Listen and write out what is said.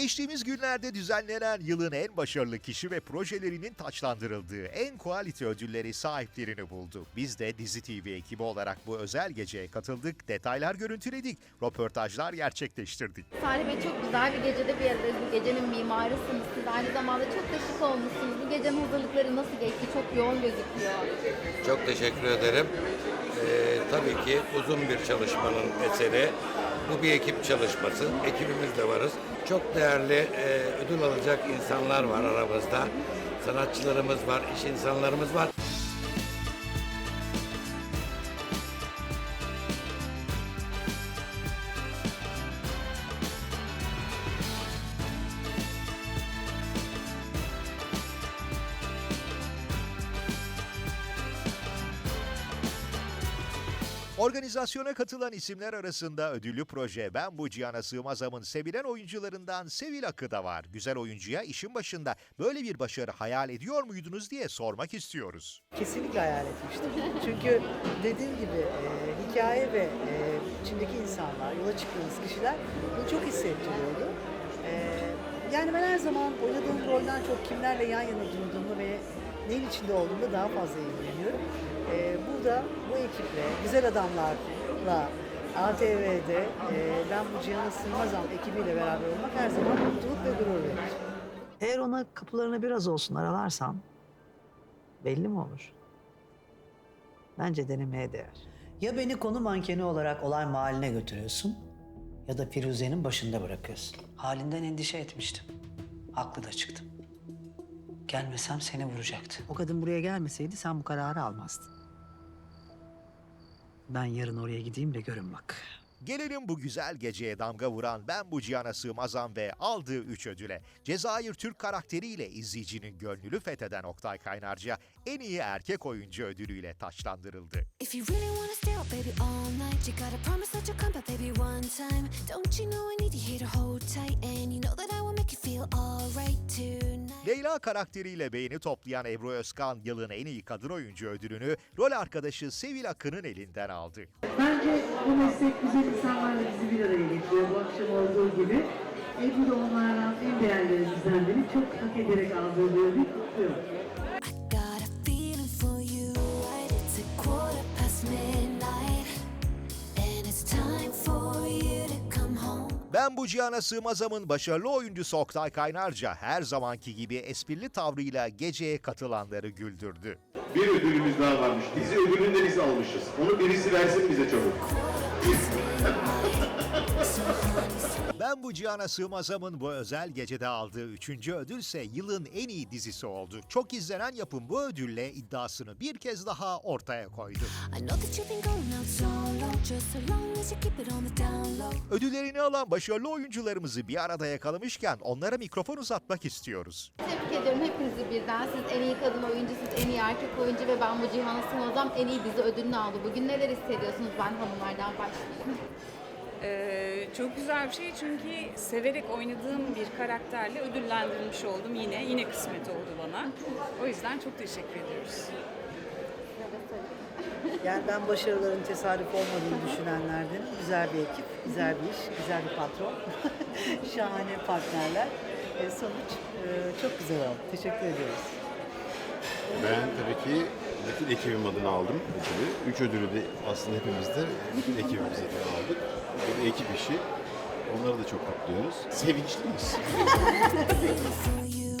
Geçtiğimiz günlerde düzenlenen yılın en başarılı kişi ve projelerinin taçlandırıldığı en quality ödülleri sahiplerini buldu. Biz de Dizi TV ekibi olarak bu özel geceye katıldık, detaylar görüntüledik, röportajlar gerçekleştirdik. Salih Bey çok güzel bir gecede bir aradayız. Bu gecenin mimarısınız. Siz aynı zamanda çok da şık olmuşsunuz. Bu gecenin hazırlıkları nasıl geçti? Çok yoğun gözüküyor. Çok teşekkür ederim. Ee, tabii ki uzun bir çalışmanın eseri. Bu bir ekip çalışması. Ekibimiz de varız. Çok değerli e, ödül alacak insanlar var aramızda. Sanatçılarımız var, iş insanlarımız var. Organizasyona katılan isimler arasında ödüllü proje Ben Bu Cihana Sığmazam'ın sevilen oyuncularından Sevil Akı da var. Güzel oyuncuya işin başında böyle bir başarı hayal ediyor muydunuz diye sormak istiyoruz. Kesinlikle hayal etmiştim. Çünkü dediğim gibi e, hikaye ve e, içindeki insanlar, yola çıktığımız kişiler bunu çok hissettiriyordu. E, yani ben her zaman oynadığım rolden çok kimlerle yan yana durduğumu ve neyin içinde olduğumu daha fazla ilgileniyorum. E, burada bu ekiple, güzel adamlarla ATV'de e, ben bu Cihan'a Sığmazam ekibiyle beraber olmak her zaman mutluluk ve gurur verir. Eğer ona kapılarını biraz olsun aralarsam belli mi olur? Bence denemeye değer. Ya beni konu mankeni olarak olay mahalline götürüyorsun ya da Firuze'nin başında bırakıyorsun. Halinden endişe etmiştim. Haklı da çıktım. Gelmesem seni vuracaktı. O kadın buraya gelmeseydi sen bu kararı almazdın. Ben yarın oraya gideyim de görün bak. Gelelim bu güzel geceye damga vuran Ben Bu Cihana Sığmazam ve aldığı 3 ödüle. Cezayir Türk karakteriyle izleyicinin gönlünü fetheden Oktay Kaynarca en iyi erkek oyuncu ödülüyle taçlandırıldı. If you really wanna stay up, baby, all night, you gotta promise that you'll come back, baby, one time. Don't you know I need you here to hold tight, and you know that I will make you feel tonight. Leyla karakteriyle beğeni toplayan Ebru Özkan yılın en iyi kadın oyuncu ödülünü rol arkadaşı Sevil Akın'ın elinden aldı. Bence bu meslek güzel insanlarla bizi bir araya getiriyor. Bu akşam olduğu gibi. Ebru da onlardan en değerlerimizden biri. Çok hak ederek aldığı bir ödül kutluyorum. Ben bu cihana sığmazamın başarılı oyuncusu Oktay Kaynarca her zamanki gibi esprili tavrıyla geceye katılanları güldürdü. Bir ödülümüz daha varmış. Dizi ödülünü de biz almışız. Onu birisi versin bize çabuk. Ben bu cihana sığmazamın bu özel gecede aldığı üçüncü ödülse yılın en iyi dizisi oldu. Çok izlenen yapım bu ödülle iddiasını bir kez daha ortaya koydu. Ödüllerini alan başarılı oyuncularımızı bir arada yakalamışken onlara mikrofon uzatmak istiyoruz. Tebrik ediyorum hepinizi birden. Siz en iyi kadın oyuncu, siz en iyi erkek oyuncu ve ben bu Cihan'a Sığmazam en iyi dizi ödülünü aldı. Bugün neler hissediyorsunuz? Ben hanımlardan başlayayım. Ee, çok güzel bir şey çünkü severek oynadığım bir karakterle ödüllendirilmiş oldum yine. Yine kısmet oldu bana. O yüzden çok teşekkür ediyoruz. Yani ben başarıların tesadüf olmadığını düşünenlerdenim. Güzel bir ekip, güzel bir iş, güzel bir patron, şahane partnerler. E, sonuç e, çok güzel oldu. Teşekkür ediyoruz. Ben tabii ki bütün ekibim adına aldım ödülü. Üç ödülü de aslında hepimiz de bütün ekibimiz adına aldık. Bu bir ekip işi. Onları da çok kutluyoruz. Sevinçliyiz.